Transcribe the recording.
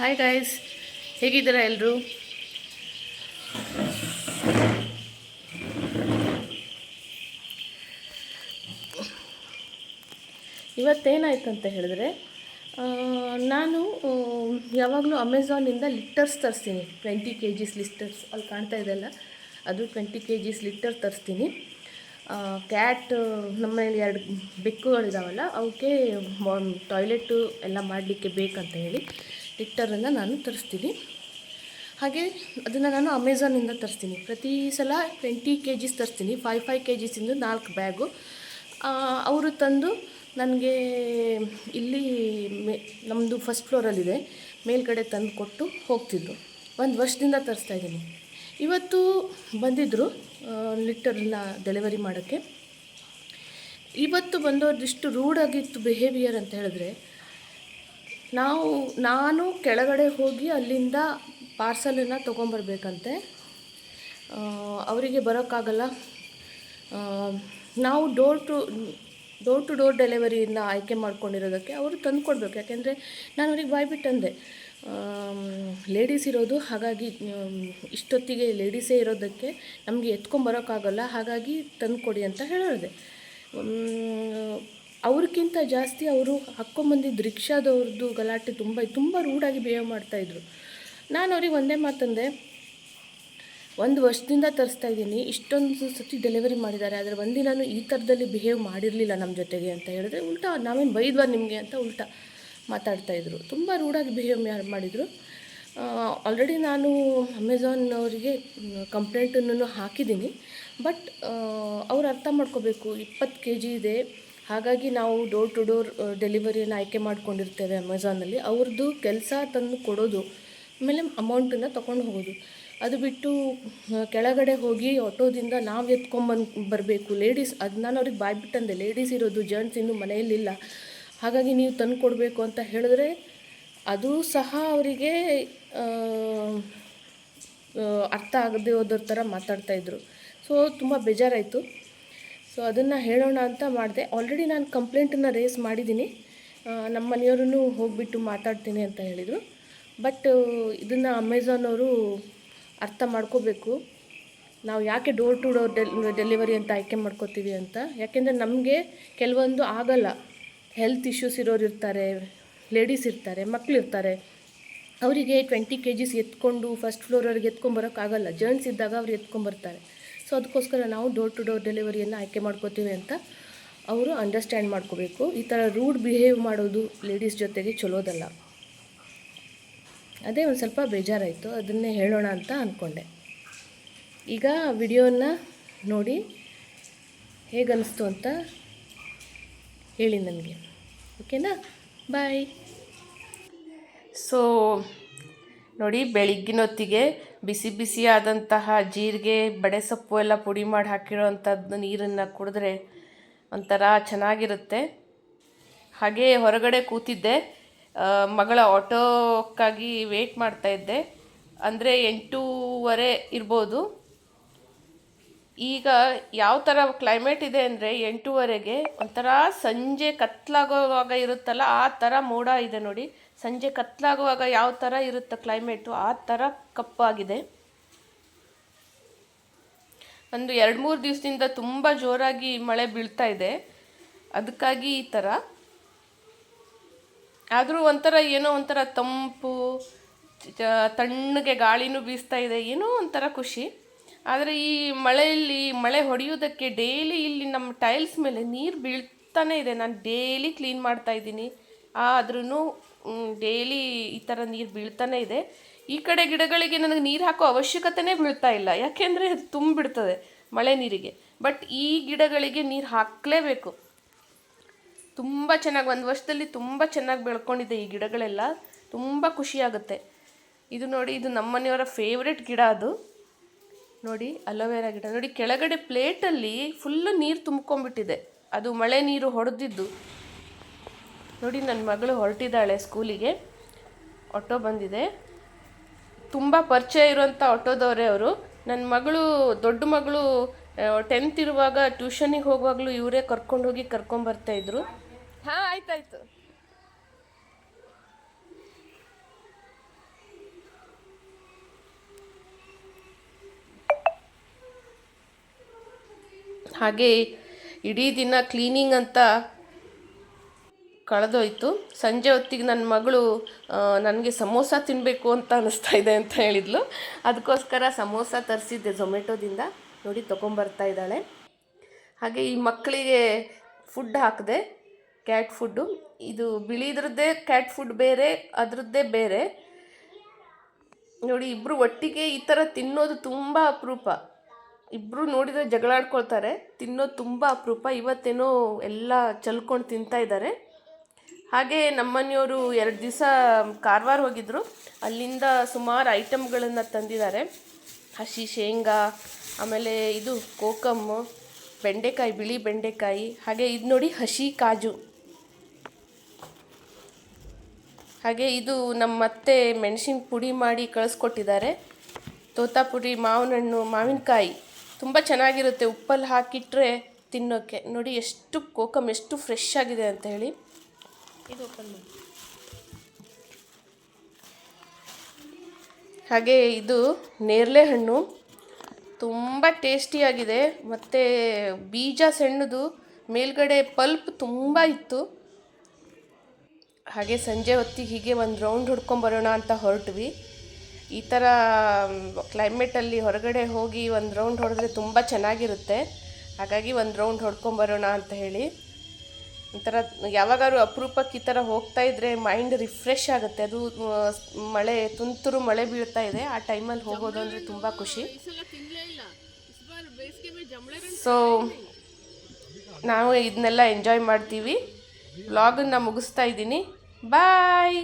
Hi guys ಹೇಗಿದ್ದೀರಾ ಎಲ್ಲರೂ ಇವತ್ತೇನಾಯ್ತಂತ ಹೇಳಿದ್ರೆ ನಾನು ಯಾವಾಗಲೂ ಅಮೆಝಾನಿಂದ ಲಿಟರ್ಸ್ ತರಿಸ್ತೀನಿ. ಟ್ವೆಂಟಿ ಕೆ ಜಿಸ್ ಲಿಟರ್ಸ್ ಅಲ್ಲಿ ಕಾಣ್ತಾ ಇದೆಲ್ಲ ಅದು ಟ್ವೆಂಟಿ ಕೆ ಜಿಸ್ ಲಿಟರ್ ತರಿಸ್ತೀನಿ ಕ್ಯಾಟ್ ನಮ್ಮ ಎರಡು ಬೆಕ್ಕುಗಳಿದಾವಲ್ಲ, ಅವಕ್ಕೆ ಟಾಯ್ಲೆಟು ಎಲ್ಲ ಮಾಡಲಿಕ್ಕೆ ಬೇಕಂತ ಹೇಳಿ. ಲಿಟ್ಟರನ್ನು ನಾನು ತರಿಸ್ತೀನಿ. ಹಾಗೆ ಅದನ್ನು ನಾನು ಅಮೆಝಾನಿಂದ ತರಿಸ್ತೀನಿ. ಪ್ರತಿ ಸಲ ಟ್ವೆಂಟಿ ಕೆ ಜಿಸ್ ತರಿಸ್ತೀನಿ. ಫೈವ್ ಫೈವ್ ಕೆ ಜಿಸಿಂದು ನಾಲ್ಕು ಬ್ಯಾಗು ಅವರು ತಂದು ನನಗೆ ಇಲ್ಲಿ ಮೇ ನಮ್ಮದು ಫಸ್ಟ್ ಫ್ಲೋರಲ್ಲಿದೆ ಮೇಲ್ಗಡೆ ತಂದು ಕೊಟ್ಟು ಹೋಗ್ತಿದ್ರು. ಒಂದು ವರ್ಷದಿಂದ ತರಿಸ್ತಾ ಇದ್ದೀನಿ. ಇವತ್ತು ಬಂದಿದ್ದರು ಲಿಟರನ್ನ ಡೆಲಿವರಿ ಮಾಡೋಕ್ಕೆ. ಇವತ್ತು ಬಂದವ್ರದ್ದಿಷ್ಟು ರೂಢಾಗಿತ್ತು ಬಿಹೇವಿಯರ್ ಅಂತ ಹೇಳಿದ್ರೆ ನಾವು, ನಾನು ಕೆಳಗಡೆ ಹೋಗಿ ಅಲ್ಲಿಂದ ಪಾರ್ಸಲನ್ನು ತೊಗೊಂಬರ್ಬೇಕಂತೆ. ಅವರಿಗೆ ಬರೋಕ್ಕಾಗಲ್ಲ. ನಾವು door to door to door ಡೆಲಿವರಿಯಿಂದ ಆಯ್ಕೆ ಮಾಡ್ಕೊಂಡಿರೋದಕ್ಕೆ ಅವರು ತಂದು ಕೊಡಬೇಕು ಯಾಕೆಂದರೆ ನಾನು ಅವ್ರಿಗೆ ಬಾಯ್ಬಿಟ್ಟಂದೆ ಲೇಡೀಸ್ ಇರೋದು, ಹಾಗಾಗಿ ಇಷ್ಟೊತ್ತಿಗೆ ಲೇಡೀಸೇ ಇರೋದಕ್ಕೆ ನಮಗೆ ಎತ್ಕೊಂಬರೋಕ್ಕಾಗಲ್ಲ ಹಾಗಾಗಿ ತಂದು ಕೊಡಿ ಅಂತ ಹೇಳಿದೆ. ಅವ್ರಿಗಿಂತ ಜಾಸ್ತಿ ಅವರು ಹಾಕ್ಕೊಂಬಂದಿದ್ದು ರಿಕ್ಷಾದವ್ರದ್ದು ಗಲಾಟೆ ತುಂಬ ತುಂಬ ರೂಢಾಗಿ ಬಿಹೇವ್ ಮಾಡ್ತಾಯಿದ್ರು ನಾನು ಅವ್ರಿಗೆ ಒಂದೇ ಮಾತಂದೆ, ಒಂದು ವರ್ಷದಿಂದ ತರಿಸ್ತಾ ಇದ್ದೀನಿ, ಇಷ್ಟೊಂದು ಸತಿ ಡೆಲಿವರಿ ಮಾಡಿದ್ದಾರೆ, ಆದರೆ ಒಂದಿನಾನು ಈ ಥರದಲ್ಲಿ ಬಿಹೇವ್ ಮಾಡಿರಲಿಲ್ಲ ನಮ್ಮ ಜೊತೆಗೆ ಅಂತ ಹೇಳಿದ್ರೆ ಉಲ್ಟಾ, ನಾವೇನು ಬೈದ್ವಾ ನಿಮಗೆ ಅಂತ ಉಲ್ಟಾ ಮಾತಾಡ್ತಾಯಿದ್ರು ತುಂಬ ರೂಢಾಗಿ ಬಿಹೇವ್ ಮಾಡಿದರು. ಆಲ್ರೆಡಿ ನಾನು ಅಮೆಝಾನ್ ಅವರಿಗೆ ಕಂಪ್ಲೇಂಟನ್ನು ಹಾಕಿದ್ದೀನಿ ಬಟ್ ಅವ್ರು ಅರ್ಥ ಮಾಡ್ಕೋಬೇಕು, ಇಪ್ಪತ್ತು ಕೆ ಜಿ ಇದೆ ಹಾಗಾಗಿ ನಾವು ಡೋರ್ ಟು ಡೋರ್ ಡೆಲಿವರಿಯನ್ನು ಆಯ್ಕೆ ಮಾಡ್ಕೊಂಡಿರ್ತೇವೆ ಅಮೆಝಾನಲ್ಲಿ ಅವ್ರದ್ದು ಕೆಲಸ ತಂದು ಕೊಡೋದು, ಆಮೇಲೆ ಅಮೌಂಟನ್ನು ತೊಗೊಂಡು ಹೋಗೋದು. ಅದು ಬಿಟ್ಟು ಕೆಳಗಡೆ ಹೋಗಿ ಆಟೋದಿಂದ ನಾವು ಎತ್ಕೊಂಬಂದು ಬರಬೇಕು. ಲೇಡೀಸ್ ಅದು ನಾನು ಅವ್ರಿಗೆ ಬಾಯ್ಬಿಟ್ಟಂದೆ ಲೇಡೀಸ್ ಇರೋದು ಜೆಂಟ್ಸ್ ಇನ್ನೂ ಮನೆಯಲ್ಲಿಲ್ಲ ಹಾಗಾಗಿ ನೀವು ತಂದು ಕೊಡಬೇಕು ಅಂತ ಹೇಳಿದ್ರೆ, ಅದು ಸಹ ಅವರಿಗೆ ಅರ್ಥ ಆಗದೆ ಹೋದ್ರ ಥರ ಮಾತಾಡ್ತಾಯಿದ್ರು ಸೊ ತುಂಬ ಬೇಜಾರಾಯಿತು. ಸೊ ಅದನ್ನು ಹೇಳೋಣ ಅಂತ ಮಾಡಿದೆ. ಆಲ್ರೆಡಿ ನಾನು ಕಂಪ್ಲೇಂಟನ್ನು ರೇಸ್ ಮಾಡಿದ್ದೀನಿ ನಮ್ಮ ಮನೆಯವ್ರೂ ಹೋಗಿಬಿಟ್ಟು ಮಾತಾಡ್ತೀನಿ ಅಂತ ಹೇಳಿದರು. ಬಟ್ ಇದನ್ನು ಅಮೆಝಾನ್ ಅವರು ಅರ್ಥ ಮಾಡ್ಕೋಬೇಕು. ನಾವು ಯಾಕೆ door to door del delivery ಅಂತ ಆಯ್ಕೆ ಮಾಡ್ಕೋತೀವಿ ಅಂತ. ಯಾಕೆಂದರೆ ನಮಗೆ ಕೆಲವೊಂದು ಆಗಲ್ಲ. ಹೆಲ್ತ್ ಇಶ್ಯೂಸ್ ಇರೋರು ಇರ್ತಾರೆ ಲೇಡೀಸ್ ಇರ್ತಾರೆ, ಮಕ್ಳು ಇರ್ತಾರೆ. ಅವರಿಗೆ ಟ್ವೆಂಟಿ ಕೆ ಜಿಸ್ ಎತ್ಕೊಂಡು ಫಸ್ಟ್ ಫ್ಲೋರವ್ರಿಗೆ ಎತ್ಕೊಂಬರೋಕ್ಕಾಗಲ್ಲ ಜರ್ನ್ಸ್ ಇದ್ದಾಗ ಅವ್ರು ಎತ್ಕೊಂಬರ್ತಾರೆ ಸೊ ಅದಕ್ಕೋಸ್ಕರ ನಾವು ಡೋರ್ ಟು ಡೋರ್ ಡೆಲಿವರಿಯನ್ನು ಆಯ್ಕೆ ಮಾಡ್ಕೋತೀವಿ ಅಂತ ಅವರು ಅಂಡರ್ಸ್ಟ್ಯಾಂಡ್ ಮಾಡ್ಕೋಬೇಕು. ಈ ಥರ ರೂಡ್ ಬಿಹೇವ್ ಮಾಡೋದು ಲೇಡೀಸ್ ಜೊತೆಗೆ ಚಲೋದಲ್ಲ. ಅದೇ ಒಂದು ಸ್ವಲ್ಪ ಬೇಜಾರಾಯಿತು. ಅದನ್ನೇ ಹೇಳೋಣ ಅಂತ ಅಂದ್ಕೊಂಡೆ ಈಗ ವಿಡಿಯೋನ ನೋಡಿ ಹೇಗನ್ನಿಸ್ತು ಅಂತ ಹೇಳಿ ನನಗೆ. ಓಕೆನಾ? ಬಾಯ್. ಸೊ ನೋಡಿ ಬೆಳಿಗ್ಗಿನ ಹೊತ್ತಿಗೆ ಬಿಸಿ ಬಿಸಿಯಾದಂತಹ ಜೀರಿಗೆ ಬಡೆ ಸೊಪ್ಪು ಎಲ್ಲ ಪುಡಿ ಮಾಡಿ ಹಾಕಿರೋವಂಥದ್ದು ನೀರನ್ನು ಕುಡಿದ್ರೆ ಒಂಥರ ಚೆನ್ನಾಗಿರುತ್ತೆ. ಹಾಗೆ ಹೊರಗಡೆ ಕೂತಿದ್ದೆ. ಮಗಳ ಆಟೋಕ್ಕಾಗಿ ವೇಟ್ ಮಾಡ್ತಾ ಇದ್ದೆ. ಅಂದರೆ ಎಂಟೂವರೆ ಇರ್ಬೋದು. ಈಗ ಯಾವ ಥರ ಕ್ಲೈಮೇಟ್ ಇದೆ ಅಂದರೆ ಎಂಟೂವರೆಗೆ ಒಂಥರ ಸಂಜೆ ಕತ್ಲಾಗುವಾಗ ಇರುತ್ತಲ್ಲ ಆ ಥರ ಮೋಡ ಇದೆ ನೋಡಿ. ಸಂಜೆ ಕತ್ಲಾಗುವಾಗ ಯಾವ ಥರ ಇರುತ್ತೆ ಕ್ಲೈಮೇಟು ಆ ಥರ ಕಪ್ಪಾಗಿದೆ. ಒಂದು ಎರಡು ಮೂರು ದಿವಸದಿಂದ ತುಂಬ ಜೋರಾಗಿ ಮಳೆ ಬೀಳ್ತಾ ಇದೆ. ಅದಕ್ಕಾಗಿ ಈ ಥರ ಆದರೂ ಒಂಥರ ಏನೋ ಒಂಥರ ತಂಪು ತಣ್ಣಗೆ ಗಾಳಿನೂ ಬೀಸ್ತಾ ಇದೆ. ಏನೋ ಒಂಥರ ಖುಷಿ. ಆದರೆ ಈ ಮಳೆಯಲ್ಲಿ, ಮಳೆ ಹೊಡೆಯೋದಕ್ಕೆ ಡೈಲಿ ಇಲ್ಲಿ ನಮ್ಮ ಟೈಲ್ಸ್ ಮೇಲೆ ನೀರು ಬೀಳ್ತಾನೆ ಇದೆ. ನಾನು ಡೈಲಿ ಕ್ಲೀನ್ ಮಾಡ್ತಾ ಇದ್ದೀನಿ. ಆದ್ರೂ ಡೈಲಿ ಈ ಥರ ನೀರು ಬೀಳ್ತಾನೆ ಇದೆ. ಈ ಕಡೆ ಗಿಡಗಳಿಗೆ ನನಗೆ ನೀರು ಹಾಕೋ ಅವಶ್ಯಕತೆನೇ ಬೀಳ್ತಾ ಇಲ್ಲ. ಯಾಕೆಂದರೆ ಅದು ತುಂಬಿಡ್ತದೆ ಮಳೆ ನೀರಿಗೆ. ಬಟ್ ಈ ಗಿಡಗಳಿಗೆ ನೀರು ಹಾಕಲೇಬೇಕು. ತುಂಬ ಚೆನ್ನಾಗಿ, ಒಂದು ವರ್ಷದಲ್ಲಿ ತುಂಬ ಚೆನ್ನಾಗಿ ಬೆಳ್ಕೊಂಡಿದೆ ಈ ಗಿಡಗಳೆಲ್ಲ. ತುಂಬ ಖುಷಿಯಾಗುತ್ತೆ. ಇದು ನೋಡಿ, ಇದು ನಮ್ಮನೆಯವರ ಫೇವ್ರೇಟ್ ಫೇವ್ರೆಟ್ ಗಿಡ ಅದು. ನೋಡಿ, ಅಲೋವೆರಾ ಗಿಡ. ನೋಡಿ, ಕೆಳಗಡೆ ಪ್ಲೇಟಲ್ಲಿ ಫುಲ್ಲು ನೀರು ತುಂಬ್ಕೊಂಡ್ಬಿಟ್ಟಿದೆ. ಅದು ಮಳೆ ನೀರು ಹೊಡೆದಿದ್ದು. ನೋಡಿ ನನ್ನ ಮಗಳು ಹೊರಟಿದ್ದಾಳೆ ಸ್ಕೂಲಿಗೆ. ಆಟೋ ಬಂದಿದೆ. ತುಂಬ ಪರಿಚಯ ಇರುವಂಥ ಆಟೋದವರೇ ಅವರು. ನನ್ನ ಮಗಳು, ದೊಡ್ಡ ಮಗಳು ಟೆಂತ್ ಇರುವಾಗ ಟ್ಯೂಷನಿಗೆ ಹೋಗುವಾಗಲೂ ಇವರೇ ಕರ್ಕೊಂಡು ಹೋಗಿ ಕರ್ಕೊಂಬರ್ತಾ ಇದ್ರು. ಹಾಂ, ಆಯ್ತಾಯ್ತು. ಹಾಗೆ ಇಡೀ ದಿನ ಕ್ಲೀನಿಂಗ್ ಅಂತ ಕಳೆದೋಯ್ತು. ಸಂಜೆ ಹೊತ್ತಿಗೆ ನನ್ನ ಮಗಳು ನನಗೆ ಸಮೋಸ ತಿನ್ನಬೇಕು ಅಂತ ಅನ್ನಿಸ್ತಾ ಇದೆ ಅಂತ ಹೇಳಿದ್ಲು. ಅದಕ್ಕೋಸ್ಕರ ಸಮೋಸ ತರಿಸಿದ್ದೆ ಝೊಮೆಟೊದಿಂದ ನೋಡಿ, ತೊಗೊಂಬರ್ತಾ ಇದ್ದಾಳೆ. ಹಾಗೆ ಈ ಮಕ್ಕಳಿಗೆ ಫುಡ್ ಹಾಕಿದೆ ಕ್ಯಾಟ್ ಫುಡ್ಡು ಇದು ಬಿಳಿದ್ರದ್ದೇ ಕ್ಯಾಟ್ ಫುಡ್ ಬೇರೆ, ಅದರದ್ದೇ ಬೇರೆ. ನೋಡಿ ಇಬ್ಬರು ಒಟ್ಟಿಗೆ ಈ ಥರ ತಿನ್ನೋದು ತುಂಬ ಅಪರೂಪ. ಇಬ್ಬರು ನೋಡಿದರೆ ಜಗಳಾಡ್ಕೊಳ್ತಾರೆ ತಿನ್ನೋದು ತುಂಬ ಅಪರೂಪ. ಇವತ್ತೇನೋ ಎಲ್ಲ ಚಲ್ಕೊಂಡು ತಿಂತಾ ಇದ್ದಾರೆ. ಹಾಗೆ ನಮ್ಮನೆಯವರು ಎರಡು ದಿವಸ ಕಾರವಾರ ಹೋಗಿದ್ದರು ಅಲ್ಲಿಂದ ಸುಮಾರು ಐಟಮ್ಗಳನ್ನು ತಂದಿದ್ದಾರೆ. ಹಸಿ ಶೇಂಗಾ, ಆಮೇಲೆ ಇದು ಕೋಕಮ್ಮು ಬೆಂಡೆಕಾಯಿ, ಬಿಳಿ ಬೆಂಡೆಕಾಯಿ, ಹಾಗೆ ಇದು ನೋಡಿ ಹಸಿ ಕಾಜು. ಹಾಗೆ ಇದು ನಮ್ಮ ಮತ್ತೆ ಮೆಣಸಿನ ಪುಡಿ ಮಾಡಿ ಕಳಿಸ್ಕೊಟ್ಟಿದ್ದಾರೆ. ತೋತಾಪುರಿ ಮಾವಿನ ಹಣ್ಣು ಮಾವಿನಕಾಯಿ. ತುಂಬ ಚೆನ್ನಾಗಿರುತ್ತೆ ಉಪ್ಪಲ್ಲಿ ಹಾಕಿಟ್ರೆ ತಿನ್ನೋಕ್ಕೆ ನೋಡಿ ಎಷ್ಟು ಕೋಕಮ್ ಎಷ್ಟು ಫ್ರೆಶ್ ಆಗಿದೆ ಅಂತ ಹೇಳಿ. ಇದು ಓಪನ್ ಮಾಡಿ. ಹಾಗೆ ಇದು ನೇರಳೆ ಹಣ್ಣು. ತುಂಬ ಟೇಸ್ಟಿಯಾಗಿದೆ ಮತ್ತು ಬೀಜ ಸಣ್ಣದು, ಮೇಲ್ಗಡೆ ಪಲ್ಪ್ ತುಂಬ ಇತ್ತು. ಹಾಗೆ ಸಂಜೆ ಹೊತ್ತಿಗೆ ಹೀಗೆ ಒಂದು ರೌಂಡ್ ಹೊಡ್ಕೊಂಬರೋಣ ಅಂತ ಹೊರಟ್ವಿ. ಈ ಥರ ಕ್ಲೈಮೇಟಲ್ಲಿ ಹೊರಗಡೆ ಹೋಗಿ ಒಂದು ರೌಂಡ್ ಹೊಡೆದ್ರೆ ತುಂಬ ಚೆನ್ನಾಗಿರುತ್ತೆ. ಹಾಗಾಗಿ ಒಂದು ರೌಂಡ್ ಹೊಡ್ಕೊಂಬರೋಣ ಅಂತ ಹೇಳಿ. ಒಂಥರ ಯಾವಾಗಾದ್ರೂ ಅಪರೂಪಕ್ಕೆ ಈ ಥರ ಹೋಗ್ತಾ ಇದ್ದರೆ ಮೈಂಡ್ ರಿಫ್ರೆಶ್ ಆಗುತ್ತೆ. ಅದು ಮಳೆ, ತುಂತುರು ಮಳೆ ಬೀಳ್ತಾ ಇದೆ. ಆ ಟೈಮಲ್ಲಿ ಹೋಗೋದು ಅಂದರೆ ತುಂಬ ಖುಷಿ. ಸೊ ನಾವು ಇದನ್ನೆಲ್ಲ ಎಂಜಾಯ್ ಮಾಡ್ತೀವಿ. ವ್ಲಾಗನ್ನು ಮುಗಿಸ್ತಾ ಇದ್ದೀನಿ. ಬಾಯ್